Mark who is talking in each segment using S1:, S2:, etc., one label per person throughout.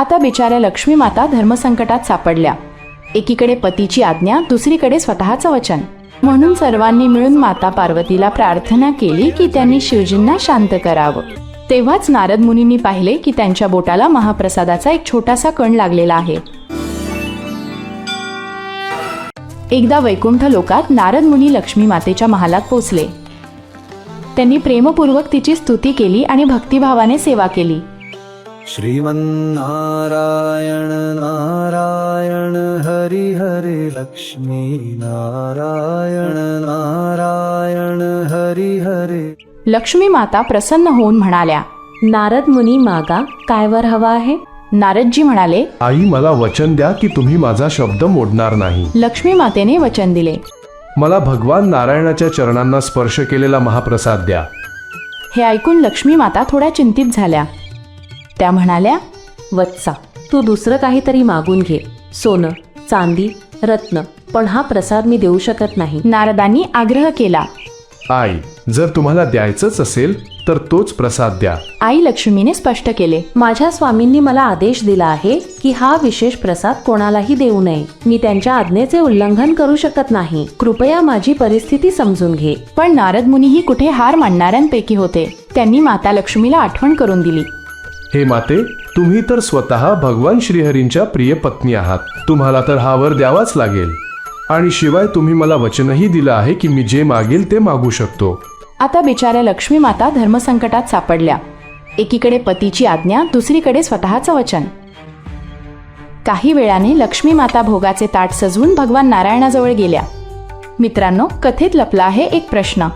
S1: आता बिचाऱ्या लक्ष्मी माता धर्मसंकटात सापडल्या. एकीकडे पतीची आज्ञा दुसरीकडे स्वतःचं वचन. म्हणून सर्वांनी मिळून माता पार्वतीला प्रार्थना केली की त्यांनी शिवजींना शांत करावं. तेव्हाच नारद मुनींनी पाहिले की त्यांच्या बोटाला महाप्रसादाचा एक छोटासा कण लागलेला आहे. एकदा वैकुंठ लोकात नारद मुनी लक्ष्मी मातेच्या महालात पोचले. त्यांनी प्रेमपूर्वक तिची स्तुती केली आणि भक्तिभावाने सेवा केली.
S2: श्रीमन्नारायण नारायण हरि हरे लक्ष्मी नारायण नारायण हरि हरे।
S1: लक्ष्मी माता प्रसन्न होऊन म्हणाल्या
S3: नारद मुनी मागा काय वर हवा आहे?
S1: नारदजी म्हणाले
S4: आई मला वचन द्या की तुम्ही माझा शब्द मोडणार नाही.
S1: लक्ष्मी मातेने वचन दिले.
S4: मला भगवान नारायणाच्या चरणांना स्पर्श केलेला महाप्रसाद द्या.
S1: हे ऐकून लक्ष्मी माता थोड्या चिंतित झाल्या. त्या म्हणाल्या
S3: वत्सा तू दुसरं काहीतरी मागून घे. सोनं चांदी रत्न पण हा प्रसाद मी देऊ शकत नाही.
S1: नारदांनी आग्रह केला.
S4: आई जर तुम्हाला द्यायचंच असेल तर तोच प्रसाद द्या.
S1: आई लक्ष्मीने स्पष्ट केले
S3: माझ्या स्वामींनी मला आदेश दिला आहे की हा विशेष प्रसाद कोणालाही देऊ नये. मी त्यांच्या आज्ञेचे उल्लंघन करू शकत नाही. कृपया माझी परिस्थिती समजून घे.
S1: पण नारद मुनीही कुठे हार मानणाऱ्यांपैकी होते. त्यांनी माता लक्ष्मीला आठवण करून दिली.
S4: हे माते तुम्ही तर स्वतः भगवान श्रीहरींच्या प्रिय पत्नी आहात. तुम्हाला तर हा वर द्यावाच लागेल. आणि शिवाय तुम्ही मला वचनही दिलं आहे की मी जे मागेल ते मागू शकतो.
S1: आता बिचाऱ्या लक्ष्मी माता धर्मसंकटात सापडल्या. एकीकडे पतीची आज्ञा दुसरीकडे स्वतःचं वचन. काही वेळाने लक्ष्मी माता भोगाचे ताट सजवून भगवान नारायणाजवळ गेल्या. मित्रांनो कथेत लपला आहे एक प्रश्न.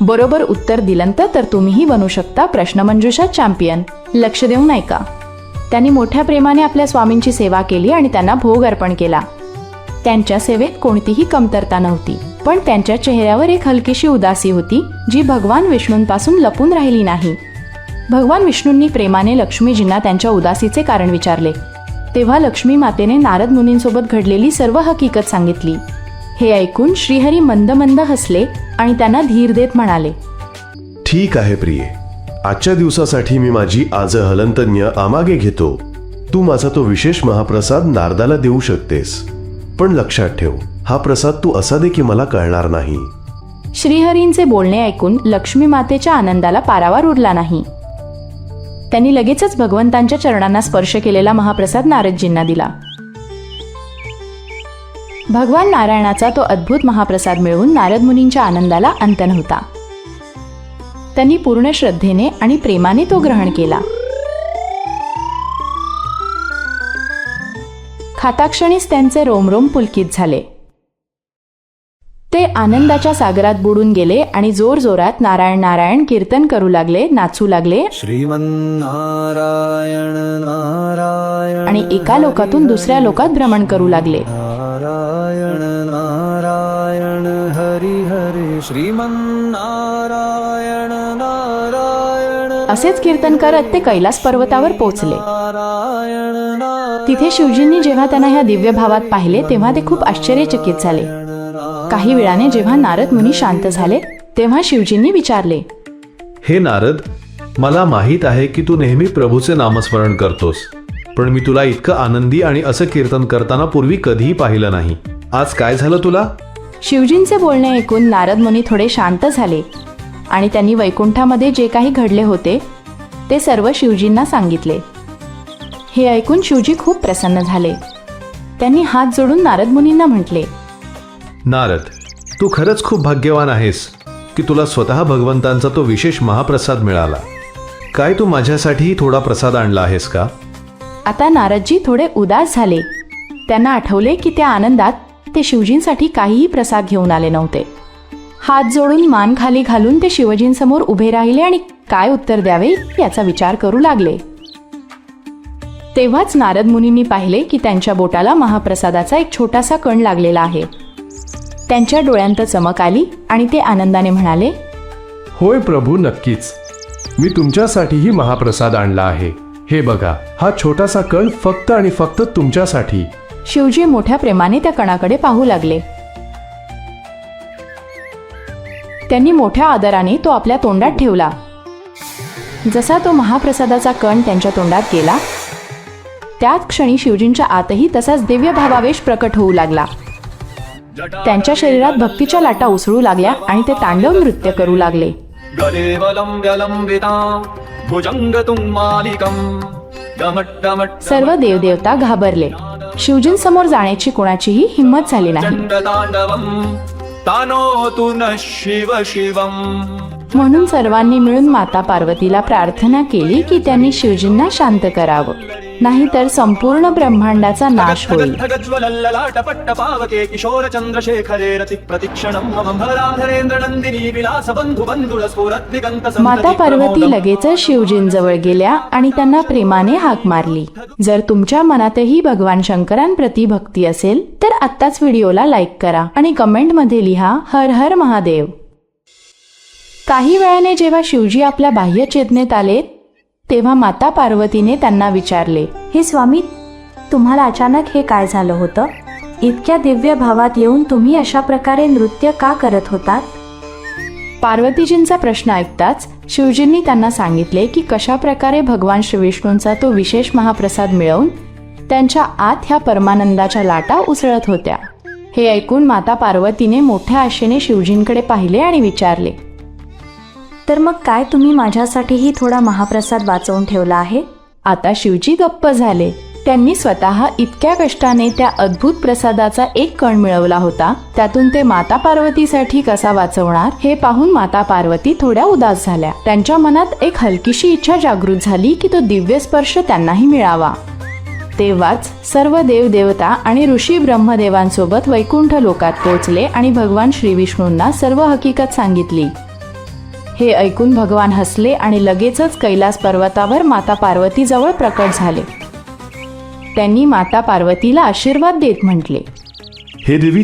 S1: बरोबर उत्तर दिलं तर तुम्हीही बनू शकता प्रश्नमंजुषा चॅम्पियन. लक्ष देऊन ऐका. त्यांनी मोठ्या प्रेमाने आपल्या स्वामींची सेवा केली आणि त्यांना भोग अर्पण केला. त्यांच्या सेवेत कोणतीही कमतरता नव्हती पण त्यांच्या चेहऱ्यावर एक हलकीशी उदासी होती जी भगवान विष्णूंपासून लपून राहिली नाही. भगवान विष्णूंनी प्रेमाने लक्ष्मीजींना त्यांच्या उदासीचे कारण विचारले. तेव्हा लक्ष्मी मातेने नारद मुनींसोबत घडलेली सर्व हकीकत सांगितली. हे ऐकून श्रीहरी मंद मंद हसले आणि त्यांना धीर देत म्हणाले
S5: ठीक आहे प्रिये. आजच्या दिवसासाठी मी माझी आज हलंतज्ञ आमागे घेतो. तू माझा तो विशेष महाप्रसाद नारदाला देऊ शकतेस. पण लक्षात ठेव हा प्रसाद तू असा दे की मला कळणार नाही.
S1: श्रीहरींचे बोलणे ऐकून लक्ष्मी मातेच्या आनंदाला पारावार उरला नाही. त्यांनी लगेचच भगवंतांच्या चरणांना स्पर्श केलेला महाप्रसाद नारदजींना दिला. भगवान नारायणाचा तो अद्भुत महाप्रसाद मिळवून नारद मुनींच्या आनंदाला अंत नव्हता त्यांनी पूर्ण श्रद्धेने आणि प्रेमाने तो ग्रहण केला. खाताक्षणीच त्यांचे रोमरोम पुलकित झाले. ते आनंदाच्या सागरात बुडून गेले आणि जोर जोरात नारायण नारायण कीर्तन करू लागले नाचू लागले.
S2: श्रीमन्नारायण नारायण
S1: आणि एका लोकातून दुसऱ्या लोकात भ्रमण करू लागले.
S2: नारायण नारायण हरि हरे श्रीमन्नारायण नारायण
S1: असेच कीर्तन करत ते कैलास पर्वतावर पोहोचले. तिथे शिवजींनी जेव्हा त्यांना ह्या दिव्य भावात पाहिले तेव्हा ते खूप आश्चर्यचकित झाले. काही वेळाने जेव्हा नारद मुनी शांत झाले तेव्हा शिवजींनी विचारले
S6: हे नारद मला माहीत आहे की तू नेहमी प्रभूचे नामस्मरण करतोस पण मी तुला इतकं आनंदी आणि असं कीर्तन करताना पूर्वी कधीही पाहिलं नाही. आज काय झालं तुला?
S1: शिवजींचे बोलणे ऐकून नारद मुनी थोडे शांत झाले. आणि त्यांनी वैकुंठामध्ये जे काही घडले होते ते सर्व शिवजींना सांगितले. हे ऐकून शिवजी खूप प्रसन्न झाले. त्यांनी हात जोडून नारद मुनींना म्हटले
S6: नारद तू खरंच खूप भाग्यवान आहेस की तुला स्वतः भगवंतांचा तो विशेष महाप्रसाद मिळाला. काय तू माझ्यासाठीही थोडा प्रसाद आणला आहेस का?
S1: आता नारदजी थोडे उदास झाले. त्यांना आठवले की त्या आनंदात ते शिवजींसाठी काहीही प्रसाद घेऊन आले नव्हते. हात जोडून मान खाली घालून ते शिवजींसमोर उभे राहिले आणि काय उत्तर द्यावे याचा विचार करू लागले. तेव्हाच नारद मुनींनी पाहिले की त्यांच्या बोटाला महाप्रसादाचा एक छोटासा कण लागलेला आहे. त्यांच्या डोळ्यांत चमक आली आणि ते आनंदाने म्हणाले
S4: होय प्रभू नक्कीच. मी तुमच्यासाठीही महाप्रसाद आणला आहे. हे बघा हा छोटासा कण फक्त आणि फक्त तुमच्यासाठी.
S1: शिवजी मोठ्या प्रेमाने त्या कणाकडे पाहू लागले. त्यांनी मोठ्या आदराने तो आपल्या तोंडात ठेवला. जसा तो महाप्रसादाचा कण त्यांच्या तोंडात गेला त्याच क्षणी शिवजींच्या आतही तसाच दिव्य भावावेश प्रकट होऊ लागला. त्यांच्या शरीरात भक्तीच्या लाटा उसळू लागल्या आणि ते तांडव नृत्य करू लागले. सर्व देवदेवता घाबरले. शिवजींसमोर जाण्याची कोणाचीही हिंमत झाली नाही.
S2: चण्डताण्डवम् शिव शिवम।
S1: म्हणून सर्वांनी मिळून माता पार्वतीला प्रार्थना केली की त्यांनी शिवजींना शांत करावं. नाहीतर संपूर्ण ब्रह्मांडाचा नाश होईल.
S2: किशोर चंद्रशेखरे
S1: माता पार्वती लगेचच शिवजींजवळ गेल्या आणि त्यांना प्रेमाने हाक मारली. जर तुमच्या मनातही भगवान शंकरांप्रती भक्ती असेल तर आत्ताच व्हिडिओला लाईक करा आणि कमेंटमध्ये लिहा हर हर महादेव. काही वेळाने जेव्हा शिवजी आपल्या बाह्य चेतनेत आले तेव्हा माता पार्वतीने त्यांना विचारले
S3: हे स्वामी तुम्हाला अचानक हे काय झालं होतं? इतक्या दिव्य भावात येऊन तुम्ही अशा प्रकारे नृत्य का करत होतात?
S1: पार्वतीजींचा प्रश्न ऐकताच शिवजींनी त्यांना सांगितले की कशा प्रकारे भगवान श्रीविष्णूंचा तो विशेष महाप्रसाद मिळवून त्यांच्या आत ह्या परमानंदाच्या लाटा उसळत होत्या. हे ऐकून माता पार्वतीने मोठ्या आशेने शिवजींकडे पाहिले आणि विचारले
S3: तर मग काय तुम्ही माझ्यासाठीही थोडा महाप्रसाद वाचवून ठेवला आहे?
S1: आता शिवजी गप्प झाले. त्यांनी स्वतः इतक्या कष्टाने त्या अद्भुत प्रसादाचा एक कण मिळवला होता. त्यातून ते माता पार्वतीसाठी कसा वाचवणार हे पाहून माता पार्वती थोड्या उदास झाल्या. त्यांच्या मनात एक हलकीशी इच्छा जागृत झाली की तो दिव्य स्पर्श त्यांनाही मिळावा. तेव्हाच सर्व देव देवता आणि ऋषी ब्रह्मदेवांसोबत वैकुंठ लोकात पोहोचले आणि भगवान श्री विष्णूंना सर्व हकीकत सांगितली. हे ऐकून भगवान हसले आणि लगेचच कैलास पर्वतावर माता पार्वतीजवळ प्रकट झाले. त्यांनी माता पार्वतीला आशीर्वाद देत म्हटले
S5: हे देवी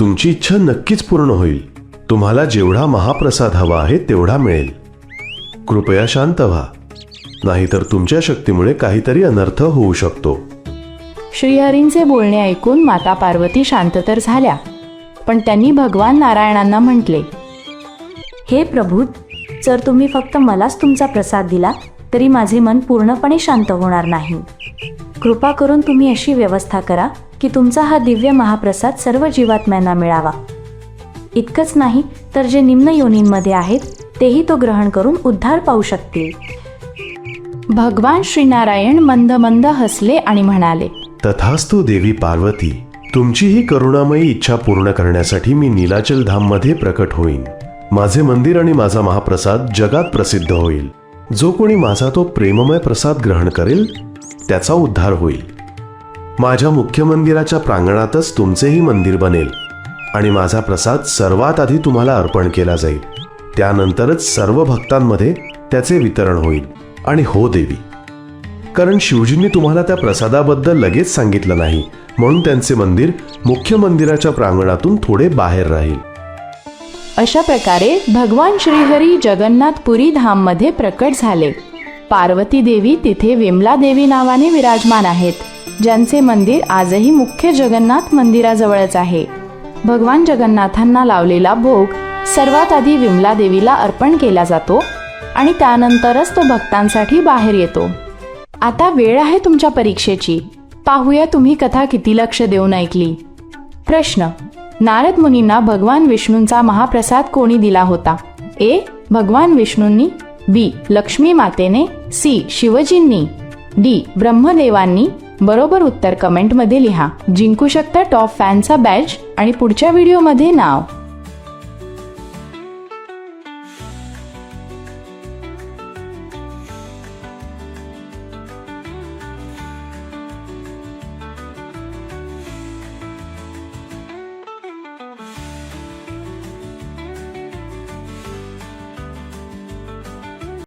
S5: तुमची इच्छा नक्कीच पूर्ण होईल. तुम्हाला जेवढा महाप्रसाद हवा आहे तेवढा मिळेल. कृपया शांत व्हा. नाहीतर तुमच्या शक्तीमुळे काहीतरी अनर्थ होऊ शकतो.
S1: श्रीहरींचे बोलणे ऐकून माता पार्वती शांत तर झाल्या पण त्यांनी भगवान नारायणांना म्हटले
S3: हे प्रभू जर तुम्ही फक्त मलाच तुमचा प्रसाद दिला तरी माझे मन पूर्णपणे शांत होणार नाही. कृपा करून तुम्ही अशी व्यवस्था करा की तुमचा हा दिव्य महाप्रसाद सर्व जीवात्म्यांना मिळावा. इतकंच नाही तर जे निम्न योनींमध्ये आहेत तेही तो ग्रहण करून उद्धार पाहू शकतील.
S1: भगवान श्रीनारायण मंद मंद हसले आणि म्हणाले
S5: तथास्तु देवी पार्वती तुमची ही करुणामयी इच्छा पूर्ण करण्यासाठी मी नीलाचल धाममध्ये प्रकट होईन. माझे मंदिर आणि माझा महाप्रसाद जगात प्रसिद्ध होईल. जो कोणी माझा तो प्रेममय प्रसाद ग्रहण करेल त्याचा उद्धार होईल. माझ्या मुख्य मंदिराच्या प्रांगणातच तुमचेही मंदिर बनेल आणि माझा प्रसाद सर्वात आधी तुम्हाला अर्पण केला जाईल. त्यानंतरच सर्व भक्तांमध्ये त्याचे वितरण होईल आणि हो देवी. कारण शिवजींनी तुम्हाला त्या प्रसादाबद्दल लगेच सांगितलं नाही म्हणून त्यांचे मंदिर मुख्य मंदिराच्या प्रांगणातून थोडे बाहेर राहील.
S1: अशा प्रकारे भगवान श्रीहरी जगन्नाथपुरी धाममध्ये प्रकट झाले. पार्वती देवी तिथे विमला देवी नावाने विराजमान आहेत. ज्यांचे मंदिर आजही मुख्य जगन्नाथ मंदिराजवळच आहे. भगवान जगन्नाथांना लावलेला भोग सर्वात आधी विमला देवीला अर्पण केला जातो आणि त्यानंतरच तो भक्तांसाठी बाहेर येतो. आता वेळ आहे तुमच्या परीक्षेची. पाहूया तुम्ही कथा किती लक्ष देऊन ऐकली. प्रश्न नारद मुनींना भगवान विष्णूंचा महाप्रसाद कोणी दिला होता? ए. भगवान विष्णूंनी बी. लक्ष्मी मातेने सी. शिवजींनी डी. ब्रह्मदेवांनी. बरोबर उत्तर कमेंटमध्ये लिहा. जिंकू शकता टॉप फॅनचा बॅच आणि पुढच्या व्हिडिओमध्ये नाव.